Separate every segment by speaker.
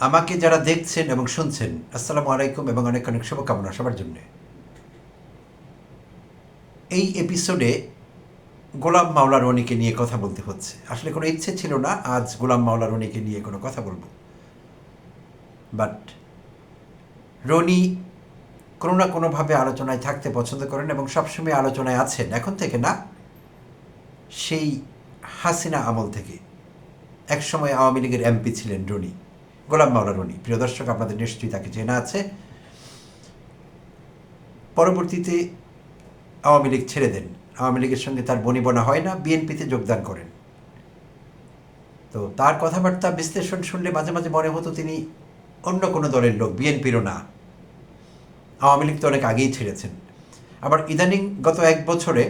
Speaker 1: আমাকে যারা দেখছেন এবং শুনছেন, আসসালামু আলাইকুম এবং অনেক অনেক শুভকামনা সবার জন্যে। এই এপিসোডে গোলাম মাওলা রনিকে নিয়ে কথা বলতে হচ্ছে। আসলে কোনো ইচ্ছে ছিল না আজ গোলাম মাওলা রনিকে নিয়ে কোনো কথা বলব। বাট রনি কোনো না কোনোভাবে আলোচনায় থাকতে পছন্দ করেন এবং সবসময় আলোচনায় আছেন। এখন থেকে না, সেই হাসিনা আমল থেকে। একসময় আওয়ামী লীগের এমপি ছিলেন রনি। গোলাম মাওলা রনি প্রিয় দর্শক, আপনাদের নিশ্চয়ই তাকে চেনা আছে। পরবর্তীতে আওয়ামী লীগ ছেড়ে দেন। আওয়ামী লীগের সঙ্গে তার বনিবনা হয় না, বিএনপিতে যোগদান করেন। তো তার কথাবার্তা, বিশ্লেষণ শুনলে মাঝে মাঝে মনে হতো তিনি অন্য কোনো দলের লোক, বিএনপিরও না। আওয়ামী লীগ তো অনেক আগেই ছেড়েছেন। আবার ইদানিং গত এক বছরে,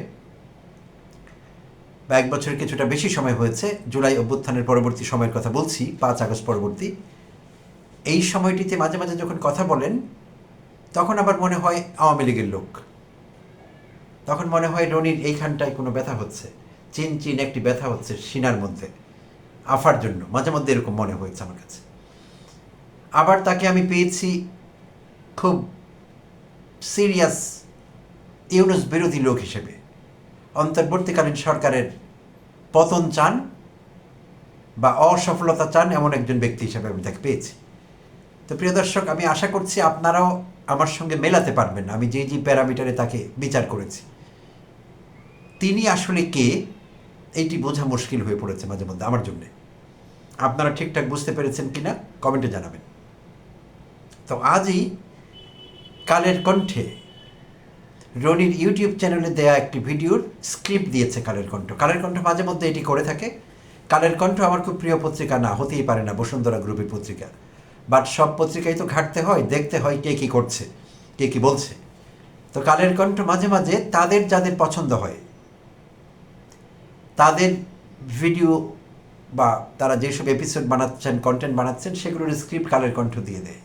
Speaker 1: বা এক বছরের কিছুটা বেশি সময় হয়েছে, জুলাই অভ্যুত্থানের পরবর্তী সময়ের কথা বলছি, পাঁচ আগস্ট পরবর্তী এই সময়টিতে মাঝে মাঝে যখন কথা বলেন, তখন আবার মনে হয় আওয়ামী লীগের লোক। তখন মনে হয় রনির এইখানটায় কোনো ব্যথা হচ্ছে। চিন চিন একটি ব্যথা হচ্ছে সিনার মধ্যে। আফার জন্য, মাঝে মধ্যে এরকম মনে হয়েছে আমার কাছে। আবার তাকে আমি পেয়েছি খুব সিরিয়াস ইউনুস বিরোধী লোক হিসেবে। অন্তর্বর্তীকালীন সরকারের পতন চান বা অসফলতা চান এমন একজন ব্যক্তি হিসেবে আমি তাকে পেয়েছি। তো প্রিয় দর্শক, আমি আশা করছি আপনারাও আমার সঙ্গে মেলাতে পারবেন। আমি যে যে প্যারামিটারে তাকে বিচার করেছি, তিনি আসলে কে, এইটি বোঝা মুশকিল হয়ে পড়েছে মাঝে মধ্যে আমার জন্যে। আপনারা ঠিকঠাক বুঝতে পেরেছেন কিনা কমেন্টে জানাবেন। তো আজই কালের কণ্ঠে রনির ইউটিউব চ্যানেলে দেয়া একটি ভিডিওর স্ক্রিপ্ট দিয়েছে কালের কণ্ঠ। কালের কণ্ঠ মাঝে মধ্যে এটি করে থাকে। কালের কণ্ঠ আমার খুব প্রিয় পত্রিকা না, হতেই পারে না, বসুন্ধরা গ্রুপের পত্রিকা। বাট সব পত্রিকায় তো ঘাটতে হয়, দেখতে হয় কে কী করছে, কে কী বলছে। তো কালের কণ্ঠ মাঝে মাঝে তাদের যাদের পছন্দ হয়, তাদের ভিডিও বা তারা যেসব এপিসোড বানাচ্ছেন কন্টেন্ট বানাচ্ছেন, সেগুলোর স্ক্রিপ্ট কালের কণ্ঠ দিয়ে দেয়।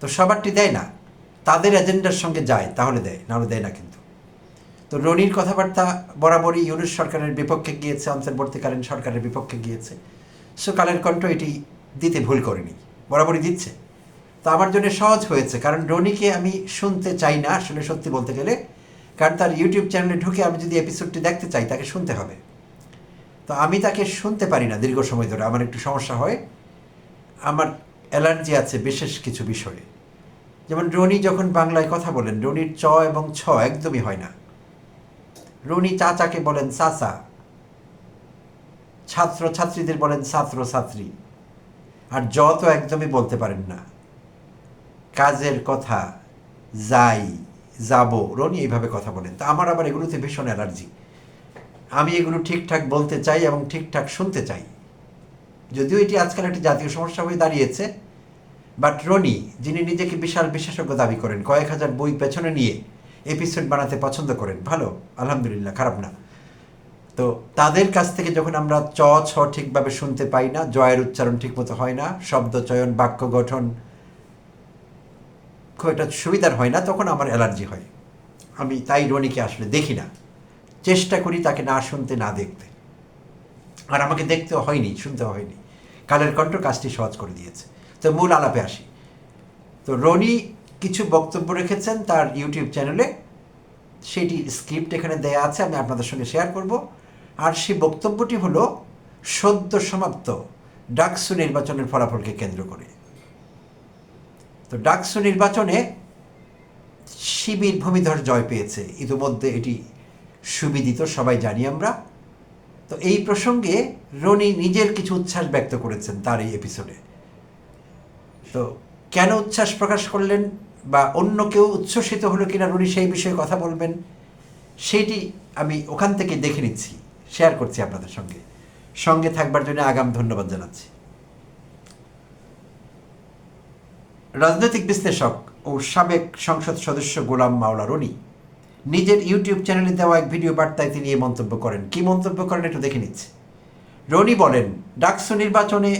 Speaker 1: তো সবারটি দেয় না, তাদের এজেন্ডার সঙ্গে যায়, তাহলে দেয়, নাহলে দেয় না কিন্তু। তো রনির কথাবার্তা বরাবরই ইউনুস সরকারের বিপক্ষে গিয়েছে অন্তর্বর্তীকালীন সরকারের বিপক্ষে গিয়েছে। সো কালের কণ্ঠ এটি দিতে ভুল করেনি। বরাবরই দিচ্ছে। তো আমার জন্য সহজ হয়েছে, কারণ রনিকে আমি শুনতে চাই না, আসলে সত্যি বলতে গেলে। কারণ তার ইউটিউব চ্যানেলে ঢুকে আমি যদি এপিসোডটি দেখতে চাই, তাকে শুনতে হবে। তো আমি তাকে শুনতে পারি না দীর্ঘ সময় ধরে, আমার একটু সমস্যা হয়। আমার অ্যালার্জি আছে বিশেষ কিছু বিষয়ে। যেমন রনি যখন বাংলায় কথা বলেন, রনির চ এবং ছ একদমই হয় না। রনি চাচাকে বলেন চাচা ছাত্র ছাত্রীদের বলেন ছাত্র ছাত্রী আর জ তো একদমই বলতে পারেন না। কাজের কথা, যাই, যাব, রনি এইভাবে কথা বলেন। তা আমার আবার এগুলোতে ভীষণ অ্যালার্জি। আমি এগুলো ঠিকঠাক বলতে চাই এবং ঠিকঠাক শুনতে চাই। যদিও এটি আজকাল একটি জাতীয় সমস্যা হয়ে দাঁড়িয়েছে, বাট রনি, যিনি নিজেকে বিশাল বিশেষজ্ঞ দাবি করেন, কয়েক হাজার বই পেছনে নিয়ে এপিসোড বানাতে পছন্দ করেন, ভালো, আলহামদুলিল্লাহ, খারাপ না। তো তাদের কাছ থেকে যখন আমরা চ, ছ ঠিকভাবে শুনতে পাই না, জয়ের উচ্চারণ ঠিকমতো হয় না, শব্দ, চয়ন, বাক্য গঠন খুব একটা সুবিধার হয় না, তখন আমার অ্যালার্জি হয়। আমি তাই রনিকে আসলে দেখি না। চেষ্টা করি তাকে না শুনতে, না দেখতে। আর আমাকে দেখতেও হয়নি শুনতে হয়নি। কালের কণ্ঠ কাজটি সহজ করে দিয়েছে। তো মূল আলাপে আসি। তো রনি কিছু বক্তব্য রেখেছেন তার ইউটিউব চ্যানেলে। সেটি স্ক্রিপ্ট এখানে দেয়া আছে, আমি আপনাদের সঙ্গে শেয়ার করব। আর সেই বক্তব্যটি হলো, সদ্য সমাপ্ত, ডাকসু নির্বাচনের ফলাফলকে কেন্দ্র করে। তো ডাকসু নির্বাচনে শিবির ভূমিধর জয় পেয়েছে। ইতিমধ্যে এটি সুবিদিত, সবাই জানি আমরা। তো এই প্রসঙ্গে রনি নিজের কিছু উচ্ছ্বাস ব্যক্ত করেছেন তার এই এপিসোডে। তো কেন উচ্ছ্বাস প্রকাশ করলেন বা অন্য কেউ উচ্ছ্বসিত হলো কিনা রনি সেই বিষয়ে কথা বলবেন, সেইটি আমি ওখান থেকে দেখে নিচ্ছি। শেয়ার করছি আপনাদের সঙ্গে। সঙ্গে থাকবার জন্য আগাম ধন্যবাদ জানাচ্ছি। রাজনৈতিক বিশ্লেষক ও সাবেক সংসদ সদস্য গোলাম মাওলা রনি নিজের ইউটিউব চ্যানেলে দেওয়া এক ভিডিও বার্তায় তিনি এই মন্তব্য করেন। কি মন্তব্য করেন একটু দেখে নিচ্ছে। রনি বলেন, ডাকসু নির্বাচনে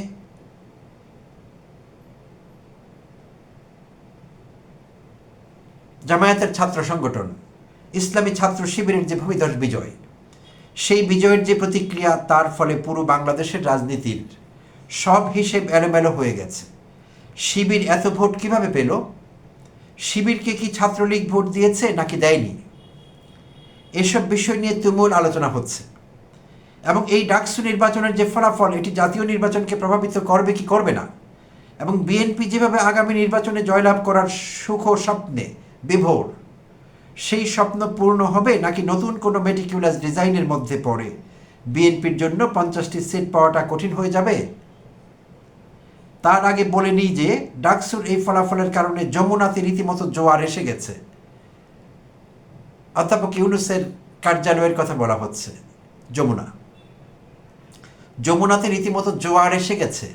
Speaker 1: জামায়াতের ছাত্র সংগঠন, ইসলামী ছাত্র শিবিরের যে ভূমিধস বিজয় সেই বিজয়ের যে প্রতিক্রিয়া, তার ফলে পুরো বাংলাদেশের রাজনীতির সব হিসেব এলোমেলো হয়ে গেছে। শিবির এত ভোট কীভাবে পেল? শিবিরকে কি ছাত্রলীগ ভোট দিয়েছে নাকি দেয়নি? এসব বিষয় নিয়ে তুমুল আলোচনা হচ্ছে। এবং এই ডাকসু নির্বাচনের যে ফলাফল, এটি জাতীয় নির্বাচনকে প্রভাবিত করবে কি করবে না? এবং বিএনপি যেভাবে আগামী নির্বাচনে জয়লাভ করার সুখ স্বপ্নে বিভোর সেই স্বপ্ন পূর্ণ হবে নাকি নতুন কোনো মেটিকুলাস ডিজাইনের মধ্যে পড়ে? বিএনপির জন্য পঞ্চাশটি সিট পাওয়াটা কঠিন হয়ে যাবে? তার আগে বলে নিই যে, ডাকসুর এই ফলাফলের কারণে যমুনাতে রীতিমতো জোয়ার এসে গেছে। অধ্যাপক ইউনুসের কার্যালয়ের কথা বলা হচ্ছে, যমুনা। যমুনাতে রীতিমতো জোয়ার এসে গেছে।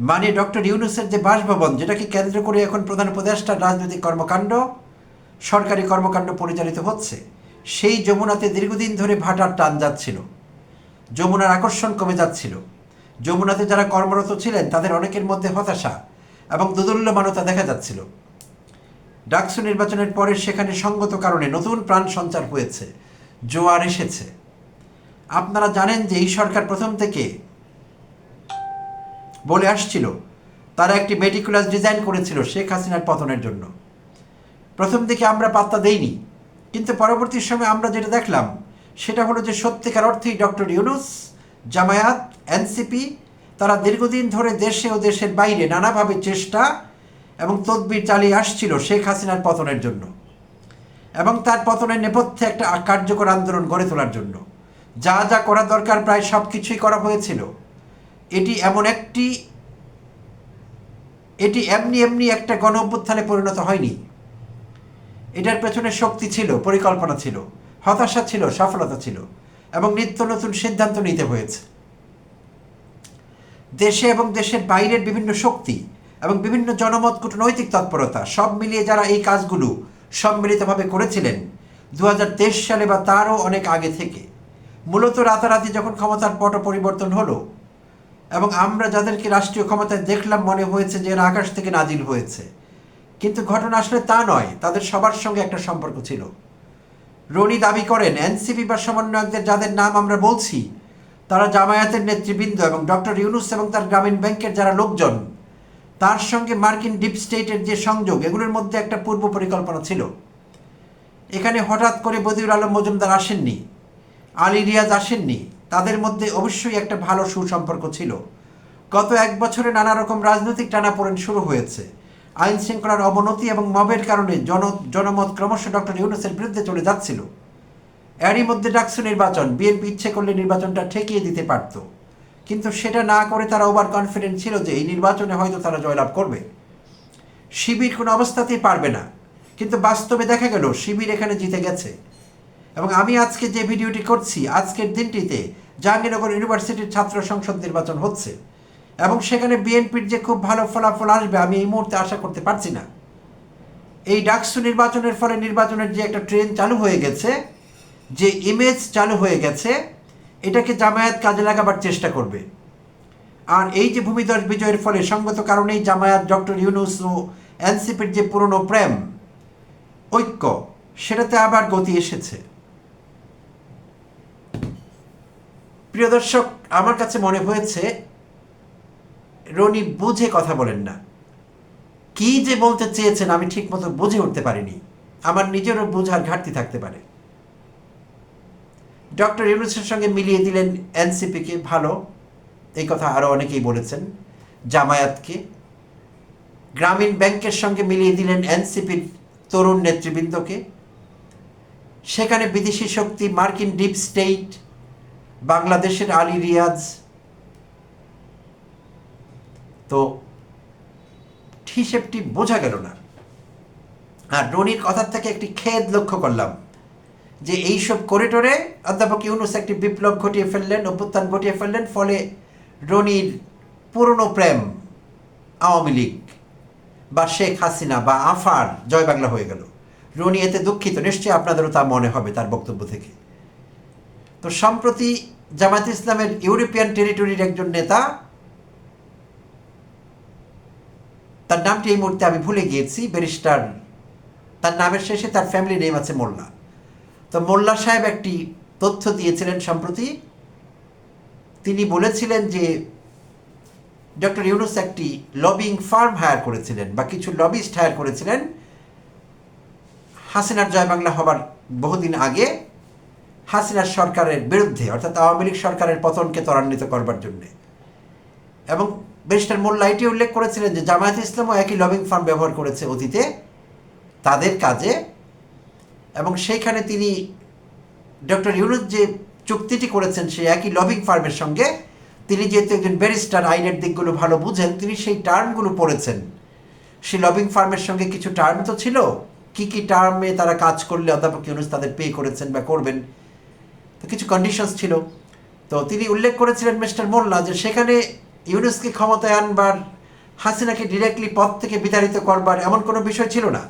Speaker 1: মানে ডক্টর ইউনুসের যে বাসভবন, যেটাকে কেন্দ্র করে এখন প্রধান উপদেষ্টার রাজনৈতিক কর্মকাণ্ড সরকারি কর্মকাণ্ড পরিচালিত হচ্ছে। সেই যমুনাতে দীর্ঘদিন ধরে ভাটার টান যাচ্ছিল। যমুনার আকর্ষণ কমে যাচ্ছিল। যমুনাতে যারা কর্মরত ছিলেন, তাদের অনেকের মধ্যে হতাশা এবং দুদুল্যমানতা দেখা যাচ্ছিল। ডাকসু নির্বাচনের পরে সেখানে সঙ্গত কারণে নতুন প্রাণ সঞ্চার হয়েছে, জোয়ার এসেছে। আপনারা জানেন যে এই সরকার প্রথম থেকে বলে আসছিল, তারা একটি মেটিকুলাস ডিজাইন করেছিল শেখ হাসিনার পতনের জন্য। প্রথম দিকে আমরা পাত্তা দেইনি, কিন্তু পরবর্তী সময় আমরা যেটা দেখলাম, সেটা হলো যে সত্যিকার অর্থেই ডক্টর ইউনুস, জামায়াত, এনসিপি, তারা দীর্ঘদিন ধরে দেশে ও দেশের বাইরে নানাভাবে চেষ্টা এবং তদবির চালিয়ে আসছিল শেখ হাসিনার পতনের জন্য এবং তার পতনের নেপথ্যে একটা কার্যকর আন্দোলন গড়ে তোলার জন্য। যা যা করা দরকার প্রায় সব কিছুই করা হয়েছিল। এটি এমন একটি, এটি এমনি এমনি একটা গণ অভ্যুত্থানে পরিণত হয়নি। এটার পেছনে শক্তি ছিল, পরিকল্পনা ছিল, হতাশা ছিল, সফলতা ছিল, এবং নিত্য নতুন সিদ্ধান্ত নিতে হয়েছে। দেশে এবং দেশের বাইরের বিভিন্ন শক্তি এবং বিভিন্ন জনমত, কূটনৈতিক তৎপরতা সব মিলিয়ে যারা এই কাজগুলো সম্মিলিতভাবে করেছিলেন দু হাজার তেইশ সালে বা তারও অনেক আগে থেকে, মূলত রাতারাতি যখন ক্ষমতার পট পরিবর্তন হলো, এবং আমরা যাদেরকে রাষ্ট্রীয় ক্ষমতায় দেখলাম মনে হয়েছে যে এরা আকাশ থেকে নাজিল হয়েছে। কিন্তু ঘটনা আসলে তা নয়, তাদের সবার সঙ্গে একটা সম্পর্ক ছিল। রনি দাবি করেন, এনসিপি বা সমন্বয়কদের যাদের নাম আমরা বলছি, তারা জামায়াতের নেতৃবৃন্দ এবং ডক্টর ইউনুস এবং তার গ্রামীণ ব্যাংকের যারা লোকজন, তার সঙ্গে মার্কিন ডিপ স্টেটের যে সংযোগ, এগুলোর মধ্যে একটা পূর্ব পরিকল্পনা ছিল। এখানে হঠাৎ করে বদিউল আলম মজুমদার আসেননি, আলী রিয়াজ আসেননি, তাদের মধ্যে অবশ্যই একটা ভালো সুসম্পর্ক ছিল। গত এক বছরে নানা রকম রাজনৈতিক টানাপোড়েন শুরু হয়েছে। আইন শৃঙ্খলার অবনতি এবং মবের কারণে জন, জনমত ক্রমশ ডক্টর ইউনুসের বিরুদ্ধে চলে যাচ্ছিল। এরই মধ্যে ডাকসু নির্বাচন, বিএনপি ইচ্ছে করলে নির্বাচনটা ঠেকিয়ে দিতে পারত। কিন্তু সেটা না করে তারা ওভার কনফিডেন্ট ছিল যে এই নির্বাচনে হয়তো তারা জয়লাভ করবে। শিবির কোনো অবস্থাতেই পারবে না। কিন্তু বাস্তবে দেখা গেল, শিবির এখানে জিতে গেছে। এবং আমি আজকে যে ভিডিওটি করছি, আজকের দিনটিতে জাহাঙ্গীরনগর ইউনিভার্সিটির ছাত্র সংসদ নির্বাচন হচ্ছে। এবং সেখানে বিএনপির যে খুব ভালো ফলাফল আসবে, আমি এই মুহূর্তে আশা করতে পারছি না। এই ডাকসু নির্বাচনের ফলে নির্বাচনের যে একটা ট্রেন চালু হয়ে গেছে, যে ইমেজ চালু হয়ে গেছে, এটাকে জামায়াত কাজে লাগাবার চেষ্টা করবে। আর এই যে ভূমিদশ বিজয়ের ফলে সঙ্গত কারণেই জামায়াত ডক্টর ইউনুস ও এনসিপির যে পুরনো প্রেম, ঐক্য, সেটাতে আবার গতি এসেছে। প্রিয় দর্শক, আমার কাছে মনে হয়েছে রনি বুঝে কথা বলেন না। কি যে বলতে চেয়েছেন আমি ঠিকমতো বুঝে উঠতে পারিনি। আমার নিজেরও বোঝার ঘাটতি থাকতে পারে। ডক্টর ইউনুসের সঙ্গে মিলিয়ে দিলেন এনসিপিকে। ভালো, এই কথা আরও অনেকেই বলেছেন। জামায়াতকে। গ্রামীণ ব্যাংকের সঙ্গে মিলিয়ে দিলেন এনসিপির তরুণ নেতৃবৃন্দকে। সেখানে বিদেশি শক্তি মার্কিন ডিপ স্টেট, বাংলাদেশের আলী রিয়াজ তো হিসেবটি বোঝা গেল না। আর রনির কথার থেকে একটি খেদ লক্ষ্য করলাম যে এইসব করিডোরে অধ্যাপক ইউনুস একটি বিপ্লব ঘটিয়ে ফেললেন, অভ্যুত্থান ঘটিয়ে ফেললেন, ফলে রনির পুরনো প্রেম আওয়ামী লীগ বা শেখ হাসিনা বা আফার জয় বাংলা হয়ে গেল। রনি এতে দুঃখিত, নিশ্চয়ই আপনাদেরও তা মনে হবে তার বক্তব্য থেকে। তো সম্প্রতি জামাত ইসলামের ইউরোপিয়ান টেরিটরির একজন নেতা তার নামটি এই মুহূর্তে আমি ভুলে গিয়েছি, ব্যারিস্টার। তার নামের শেষে তার ফ্যামিলি নেম আছে মোল্লা। তো মোল্লা সাহেব একটি তথ্য দিয়েছিলেন সম্প্রতি। তিনি বলেছিলেন যে ডক্টর ইউনুস একটি লবিং ফার্ম হায়ার করেছিলেন বা কিছু লবিস্ট হায়ার করেছিলেন। হাসিনার জয় বাংলা হবার বহুদিন আগে হাসিনার সরকারের বিরুদ্ধে, অর্থাৎ আওয়ামী লীগ সরকারের পতনকে ত্বরান্বিত করবার জন্যে। এবং ব্যারিস্টার মোল্লা এটি উল্লেখ করেছিলেন যে জামায়াত ইসলামও একই লবিং ফার্ম ব্যবহার করেছে অতীতে তাদের কাজে এবং সেইখানে তিনি ডক্টর ইউনুস যে চুক্তিটি করেছেন সেই একই লবিং ফার্মের সঙ্গে, তিনি যেহেতু একজন ব্যারিস্টার, আইনের দিকগুলো ভালো বুঝেন, তিনি সেই টার্মগুলো পড়েছেন। সেই লবিং ফার্মের সঙ্গে কিছু টার্ম তো ছিল। কি কি টার্মে তারা কাজ করলে অধ্যাপক ইউনুস তাদের পে করেছেন বা করবেন, তো কিছু কন্ডিশনস ছিল। তো তিনি উল্লেখ করেছিলেন মিস্টার মোল্লা যে সেখানে ইউনুসকে ক্ষমতায় আনবার, হাসিনাকে ডিরেক্টলি পদ থেকে বিতাড়িত করবার এমন কোনো বিষয় ছিল না।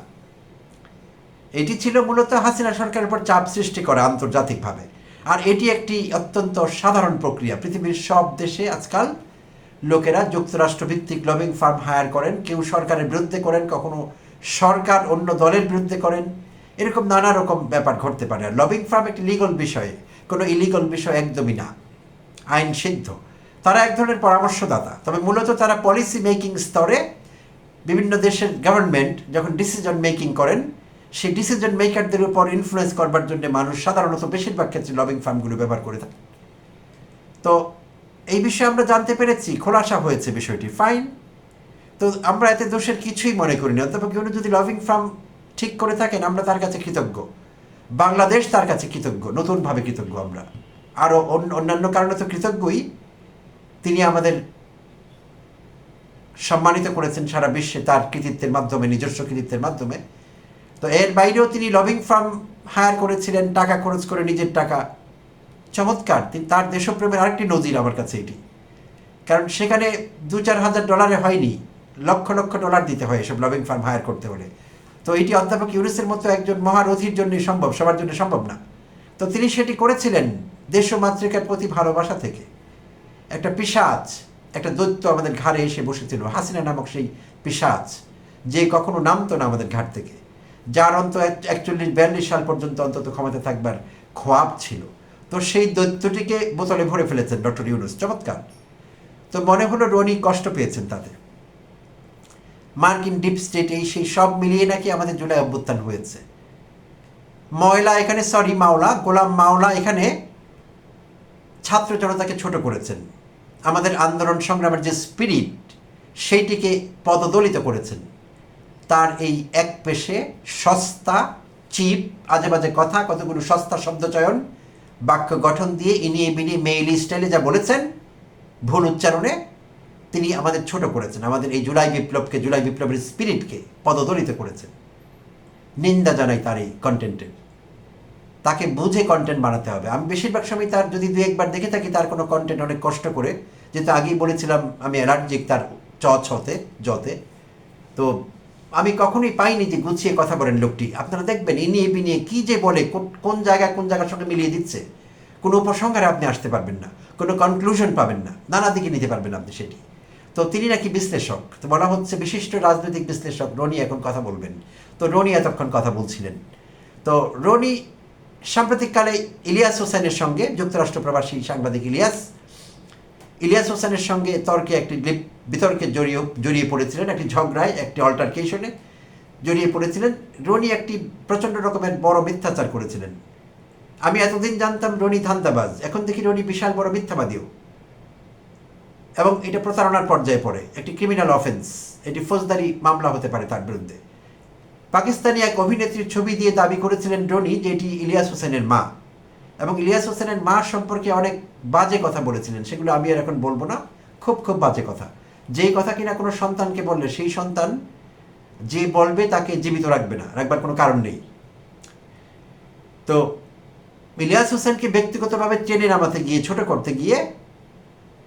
Speaker 1: এটি ছিল মূলত হাসিনা সরকারের উপর চাপ সৃষ্টি করা আন্তর্জাতিকভাবে। আর এটি একটি অত্যন্ত সাধারণ প্রক্রিয়া। পৃথিবীর সব দেশে আজকাল লোকেরা যুক্তরাষ্ট্র ভিত্তিক লবিং ফার্ম হায়ার করেন। কেউ সরকারের বিরুদ্ধে করেন, কখনো সরকার অন্য দলের বিরুদ্ধে করেন। এরকম নানা রকম ব্যাপার ঘটতে পারে। লবিং ফার্ম একটি লিগল বিষয়, কোনো ইলিগল বিষয় একদমই না। আইন সিদ্ধ। তারা এক ধরনের পরামর্শদাতা। তবে মূলত তারা পলিসি মেকিং স্তরে বিভিন্ন দেশের গভর্নমেন্ট যখন ডিসিশন মেকিং করেন, সেই ডিসিশন মেকারদের উপর ইনফ্লুয়েন্স করবার জন্য মানুষ সাধারণত বেশিরভাগ ক্ষেত্রে লবিং ফার্মগুলো ব্যবহার করে থাকে। তো এই বিষয়ে আমরা জানতে পেরেছি, খোলাসা হয়েছে বিষয়টি ফাইন তো আমরা এতে দোষের কিছুই মনে করি না অধ্যাপক ইউনু যদি লবিং ফার্ম ঠিক করে থাকেন, আমরা তার কাছে কৃতজ্ঞ। বাংলাদেশ তার কাছে কৃতজ্ঞ, নতুনভাবে কৃতজ্ঞ আমরা। আরও অন্যান্য কারণে তো কৃতজ্ঞই। তিনি আমাদের সম্মানিত করেছেন সারা বিশ্বে তার কৃতিত্বের মাধ্যমে, নিজস্ব কৃতিত্বের মাধ্যমে। তো এর বাইরেও তিনি লবিং ফার্ম হায়ার করেছিলেন, টাকা খরচ করে নিজের টাকা। চমৎকার, তিনি তার দেশপ্রেমের আরেকটি নজির আমার কাছে এটি। কারণ সেখানে দু চার হাজার ডলারে হয়নি, লক্ষ লক্ষ ডলার দিতে হয় এসব লবিং ফার্ম হায়ার করতে হলে। তো এটি অধ্যাপক ইউনুসের মতো একজন মহারথীর জন্যই সম্ভব, সবার জন্য সম্ভব না। তো তিনি সেটি করেছিলেন দেশ ও মাতৃকার প্রতি ভালোবাসা থেকে। একটা পিসাজ একটা দৈত্য আমাদের ঘাড়ে এসে বসেছিল, হাসিনা নামক সেই পিসাজ যে কখনো নামতো না আমাদের ঘাট থেকে। যার অন্ত একচল্লিশ, বিয়াল্লিশ সাল পর্যন্ত অন্তত ক্ষমতা থাকবার খোয়াব ছিল। তো সেই দৈত্যটিকে বোতলে ভরে ফেলেছেন ডক্টর ইউনুস। চমৎকার। তো মনে হলো রনি কষ্ট পেয়েছেন তাতে। মার্কিন ডিপ স্টেট এই সেই সব মিলিয়ে নাকি আমাদের জুলাই অভ্যুত্থান হয়েছে। ময়লা এখানে, সরি, মাওলা, গোলাম মাওলা এখানে ছাত্র জনতাকে ছোট করেছেন। আমাদের আন্দোলন সংগ্রামের যে স্পিরিট সেইটিকে পদদলিত করেছেন। তার এই এক পেশে সস্তা চিপ আজে বাজে কথা, কতগুলো সস্তা শব্দচয়ন বাক্য গঠন দিয়ে ইনিয়ে বিনিয়ে মেইলি স্টাইলে যা বলেছেন, ভুল উচ্চারণে তিনি আমাদের ছোট করেছেন, আমাদের এই জুলাই বিপ্লবকে, জুলাই বিপ্লবের স্পিরিটকে পদদলিত করেছেন। নিন্দা জানাই তার এই কন্টেন্টের তাকে বুঝে কন্টেন্ট বানাতে হবে। আমি বেশিরভাগ সময় তার যদি দু একবার দেখে থাকি, তার কোনো কন্টেন্ট অনেক কষ্ট করে। যেহেতু আগেই বলেছিলাম, আমি অ্যালার্জিক তার চ ছতে জতে তো। আমি কখনোই পাইনি যে গুছিয়ে কথা বলেন লোকটি। আপনারা দেখবেন, এ নিয়ে বিনিয়ে কী যে বলে, কোন জায়গায় কোন জায়গার সঙ্গে মিলিয়ে দিচ্ছে। কোনো উপসংহারে আপনি আসতে পারবেন না, কোনো কনক্লুশন পাবেন না, নানা দিকে নিতে পারবেন আপনি সেটি। তো তিনি নাকি বিশ্লেষক। তো বলা হচ্ছে বিশিষ্ট রাজনৈতিক বিশ্লেষক রনি এখন কথা বলবেন। তো রনি এতক্ষণ কথা বলছিলেন। তো রনি সাম্প্রতিককালে ইলিয়াস হোসেনের সঙ্গে যুক্তরাষ্ট্র প্রবাসী সাংবাদিক ইলিয়াস। ইলিয়াস হোসেনের সঙ্গে তর্কে একটি বিতর্কে জড়িয়ে জড়িয়ে পড়েছিলেন, একটি ঝগড়ায়, একটি অল্টারকেশনে জড়িয়ে পড়েছিলেন। রনি একটি প্রচণ্ড রকমের বড় মিথ্যাচার করেছিলেন। আমি এতদিন জানতাম রনি ধান্দাবাজ, এখন দেখি রনি বিশাল বড় মিথ্যাবাদীও। এবং এটা প্রতারণার পর্যায়ে পড়ে, একটি ক্রিমিনাল অফেন্স এটি ফৌজদারি মামলা হতে পারে তার বিরুদ্ধে। পাকিস্তানি এক অভিনেত্রীর ছবি দিয়ে দাবি করেছিলেন রনি যে এটি ইলিয়াস হোসেনের মা। এবং ইলিয়াস হোসেনের মা সম্পর্কে অনেক বাজে কথা বলেছিলেন, সেগুলো আমি আর এখন বলব না। খুব খুব বাজে কথা। যেই কথা কিনা কোনো সন্তানকে বললে, সেই সন্তান যে বলবে তাকে জীবিত রাখবে না, রাখবার কোনো কারণ নেই। তো ইলিয়াস হোসেনকে ব্যক্তিগতভাবে ট্রেনে নামাতে গিয়ে, ছোট করতে গিয়ে,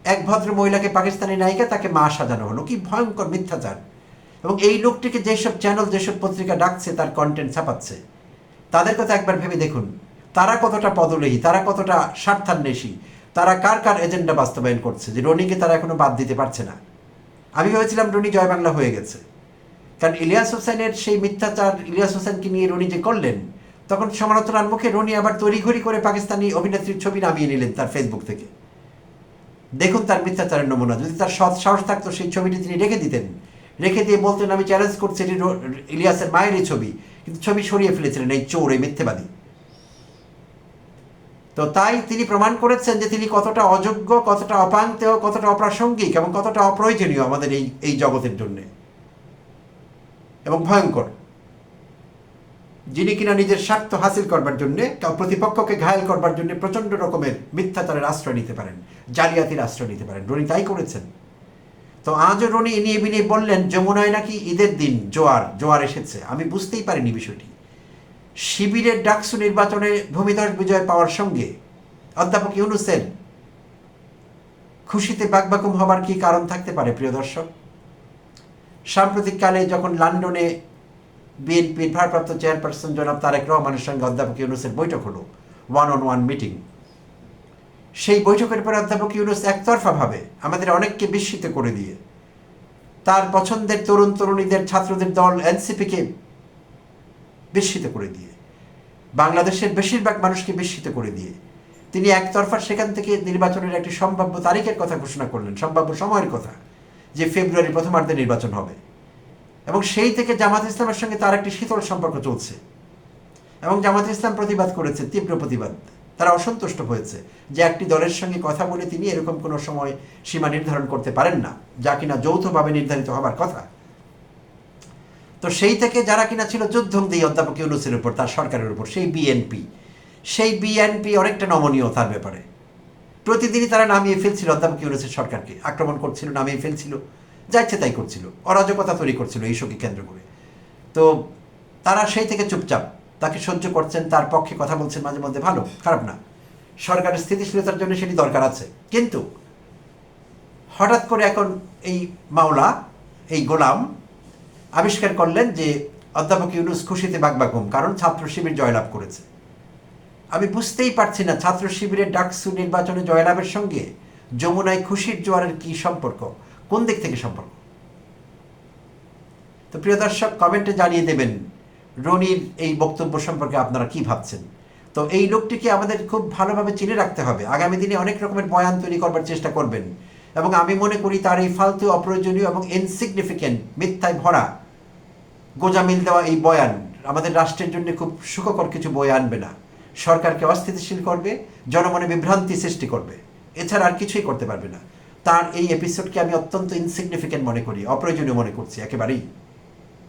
Speaker 1: এক ভদ্র মহিলাকে পাকিস্তানি নায়িকা তাকে মা সাজানো হলো। কি ভয়ঙ্কর মিথ্যাচার। এবং এই লোকটিকে যেসব চ্যানেল যেসব পত্রিকা ডাকছে, তার কন্টেন্ট ছাপাচ্ছে, তাদের কথা একবার ভেবে দেখুন, তারা কতটা পদলেহী তারা কতটা স্বার্থান্বেষী, তারা কার কার এজেন্ডা বাস্তবায়ন করছে, যে রনিকে তারা এখনও বাদ দিতে পারছে না। আমি ভেবেছিলাম রনি জয় বাংলা হয়ে গেছে। কারণ ইলিয়াস হোসেনের সেই মিথ্যাচার, ইলিয়াস হোসেনকে নিয়ে রনি যে করলেন, তখন সমালোচনার মুখে রনি আবার তড়িঘড়ি করে পাকিস্তানি অভিনেত্রীর ছবি নামিয়ে নিলেন তার ফেসবুক থেকে। দেখুন তার মিথ্যাচারের নমুনা, যদি তার সৎ সাহস থাকতো সেই ছবিটি তিনি রেখে দিতেন রেখে দিয়ে বলতেন, আমি চ্যালেঞ্জ করছি এটি ইলিয়াসের মায়েরই ছবি, কিন্তু ছবি সরিয়ে ফেলেছিলেন এই চোর, এই মিথ্যেবাদী। তো তাই তিনি প্রমাণ করেছেন যে তিনি কতটা অযোগ্য, কতটা অপান্তেয়, কতটা অপ্রাসঙ্গিক এবং কতটা অপ্রয়োজনীয় আমাদের এই এই জগতের জন্য। এবং ভয়ঙ্কর। যিনি কিনা নিজের স্বার্থ হাসিল করবার জন্য প্রতিপক্ষকে ঘায়াল করবার জন্য প্রচণ্ড রকমের মিথ্যাচারের আশ্রয় নিতে পারেন, জালিয়াতির আশ্রয় নিতে পারেন। রনি তাই করেছেন। তো আজও রনি এনিয়ে বিনিয়ে বললেন, যমুনায় নাকি ঈদের দিন জোয়ার জোয়ার এসেছে। আমি বুঝতেই পারিনি বিষয়টি। শিবিরের ডাকসু নির্বাচনে ভূমিধস বিজয় পাওয়ার সঙ্গে অধ্যাপক ইউনুসের খুশিতে বাকবাকুম হবার কি কারণ থাকতে পারে, প্রিয় দর্শক? সাম্প্রতিককালে যখন লন্ডনে বিএনপির ভারপ্রাপ্ত চেয়ারপারসন জনাব তারেক রহমানের সঙ্গে অধ্যাপক ইউনুসের বৈঠক হলো ওয়ান অন ওয়ান মিটিং সেই বৈঠকের পরে অধ্যাপক ইউনুস একতরফাভাবে আমাদের অনেককে বিস্মিত করে দিয়ে তার পছন্দের তরুণ তরুণীদের ছাত্রদের দল এনসিপিকে বিস্মিত করে দিয়ে, বাংলাদেশের বেশিরভাগ মানুষকে বিস্মিত করে দিয়ে তিনি একতরফা সেখান থেকে নির্বাচনের একটি সম্ভাব্য তারিখের কথা ঘোষণা করলেন, সম্ভাব্য সময়ের কথা, যে ফেব্রুয়ারি প্রথমার্ধে নির্বাচন হবে। এবং সেই থেকে জামাত ইসলামের সঙ্গে তার একটি শীতল সম্পর্ক চলছে এবং জামাত ইসলাম প্রতিবাদ করেছে, তীব্র প্রতিবাদ। তারা অসন্তুষ্ট হয়েছে যে একটি দলের সঙ্গে কথা বলে তিনি এরকম কোনো সময় সীমা নির্ধারণ করতে পারেন না, যা কিনা যৌথভাবে নির্ধারিত হবার কথা। তো সেই থেকে যারা কিনা ছিল যুদ্ধংদেই অধ্যাপক ইউনুসের উপর, তার সরকারের উপর, সেই বিএনপি সেই বিএনপি অনেকটা নমনীয় তার ব্যাপারে। প্রতিদিনই তারা নামিয়ে ফেলছিল অধ্যাপক ইউনুসের সরকারকে, আক্রমণ করছিল, নামিয়ে ফেলছিল, যা ইচ্ছে তাই করছিল, অরাজকতা তৈরি করছিল এই শোকে কেন্দ্র করে। তো তারা সেই থেকে চুপচাপ তাকে সহ্য করছেন, তার পক্ষে কথা বলছেন মাঝে মধ্যে, ভালো, খারাপ না। সরকারের স্থিতিশীলতার জন্য সেটি দরকার আছে। কিন্তু হঠাৎ করে এখন এই মাওলা, এই গোলাম আবিষ্কার করলেন যে অধ্যাপক ইউনুস খুশিতে বাগবাগুম, কারণ ছাত্র শিবির জয়লাভ করেছে। আমি বুঝতেই পারছি না ছাত্র শিবিরের ডাকসু নির্বাচনে জয়লাভের সঙ্গে যমুনায় খুশির জোয়ারের কি সম্পর্ক, কোন দিক থেকে সম্পর্ক? তো প্রিয় দর্শক কমেন্টে জানিয়ে দেবেন রনির এই বক্তব্য সম্পর্কে আপনারা কি ভাবছেন? তো এই লোকটিকে আমাদের খুব ভালোভাবে চিনে রাখতে হবে। আগামী দিনে অনেক রকমের বয়ান তৈরি করবার চেষ্টা করবেন। এবং আমি মনে করি তার এই ফালতু, অপ্রয়োজনীয় এবং ইনসিগনিফিকেন্ট মিথ্যায় ভরা, গোজামিল দেওয়া এই বয়ান আমাদের রাষ্ট্রের জন্য খুব সুখকর কিছু বই আনবে না। সরকারকে অস্থিতিশীল করবে, জনমনে বিভ্রান্তি সৃষ্টি করবে। এছাড়া আর কিছুই করতে পারবে না। তার এই এপিসোডকে আমি অত্যন্ত ইনসিগনিফিকেন্ট মনে করি, অপ্রয়োজনীয় মনে করছি একেবারেই।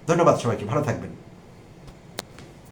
Speaker 1: ধন্যবাদ সবাইকে, ভালো থাকবেন।